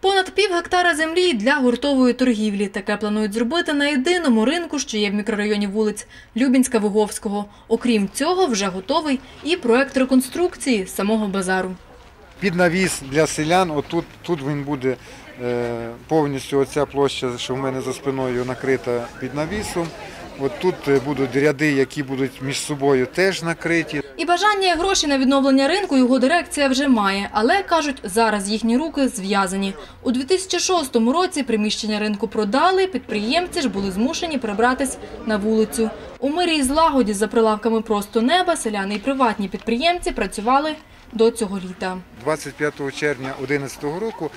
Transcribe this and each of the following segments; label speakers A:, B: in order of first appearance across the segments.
A: Понад пів гектара землі для гуртової торгівлі. Таке планують зробити на єдиному ринку, що є в мікрорайоні вулиць Любінська-Виговського. Окрім цього, вже готовий і проект реконструкції самого базару.
B: Під навіс для селян, отут тут він буде е, повністю оця площа, що в мене за спиною накрита під навісом. От тут е, будуть ряди, які будуть між собою теж накриті.
A: І бажання і гроші на відновлення ринку його дирекція вже має, але кажуть, зараз їхні руки зв'язані. У 2006 році приміщення ринку продали. Підприємці ж були змушені прибратись на вулицю. У мирі і злагоді за прилавками просто неба селяни і приватні підприємці працювали до цього літа.
B: 25 червня 2011 року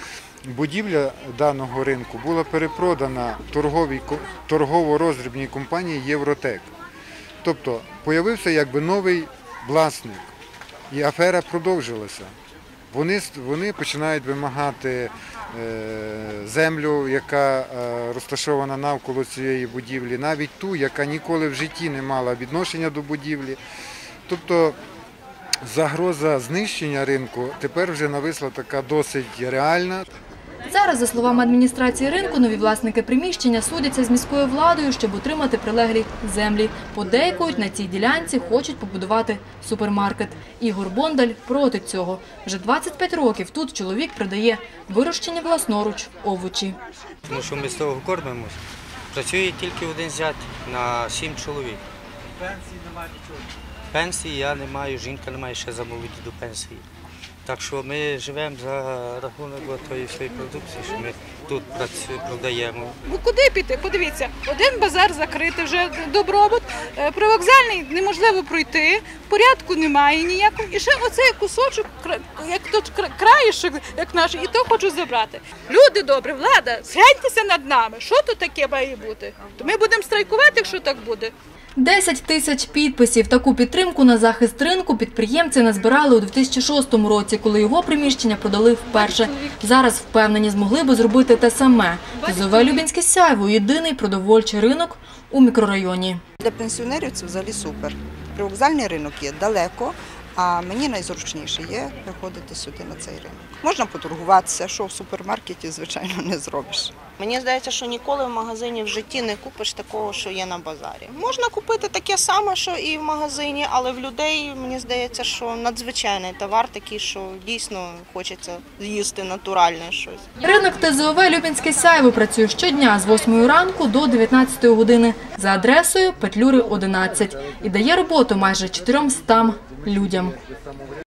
B: будівля даного ринку була перепродана торгово-роздрібній компанії Євротек. Тобто появився якби новий власник, і афера продовжилася. Вони, вони починають вимагати е, землю, яка е, розташована навколо цієї будівлі, навіть ту, яка ніколи в житті не мала відношення до будівлі. Тобто загроза знищення ринку тепер вже нависла така досить реальна.
A: Зараз, за словами адміністрації ринку, нові власники приміщення судяться з міською владою, щоб отримати прилеглі землі. Подейкують на цій ділянці хочуть побудувати супермаркет. Ігор Бондаль проти цього. Вже 25 років тут чоловік продає вирощені власноруч овочі.
C: Тому що ми з того кормимось. Працює тільки один зять на сім чоловік. Пенсії немає нічого. Пенсії я не маю, жінка не має ще замовити до пенсії. Так що ми живемо за рахунок тої своєї продукції, що ми тут продаємо.
D: Ну куди піти? Подивіться, один базар закритий, вже добробут, е, привокзальний неможливо пройти, порядку немає ніякого. І ще оцей кусочок, як тут краєшок, як наш, і то хочу забрати. Люди добрі, влада, згляньтеся над нами. Що тут таке має бути? То ми будемо страйкувати, якщо так буде.
A: 10 тисяч підписів. Таку підтримку на захист ринку підприємці назбирали у 2006 році, коли його приміщення продали вперше. Зараз впевнені змогли би зробити те саме. Зове Любінське сяйво – єдиний продовольчий ринок у мікрорайоні.
E: Для пенсіонерів це взагалі супер. Привокзальний ринок є далеко, а мені найзручніше є приходити сюди на цей ринок. Можна поторгуватися, що в супермаркеті, звичайно, не зробиш.
F: Мені здається, що ніколи в магазині в житті не купиш такого, що є на базарі. Можна купити таке саме, що і в магазині, але в людей мені здається, що надзвичайний товар такий, що дійсно хочеться з'їсти натуральне щось.
A: Ринок ТЗОВ Любінське сяйво працює щодня з 8 ранку до 19 години за адресою Петлюри 11 і дає роботу майже 400 людям.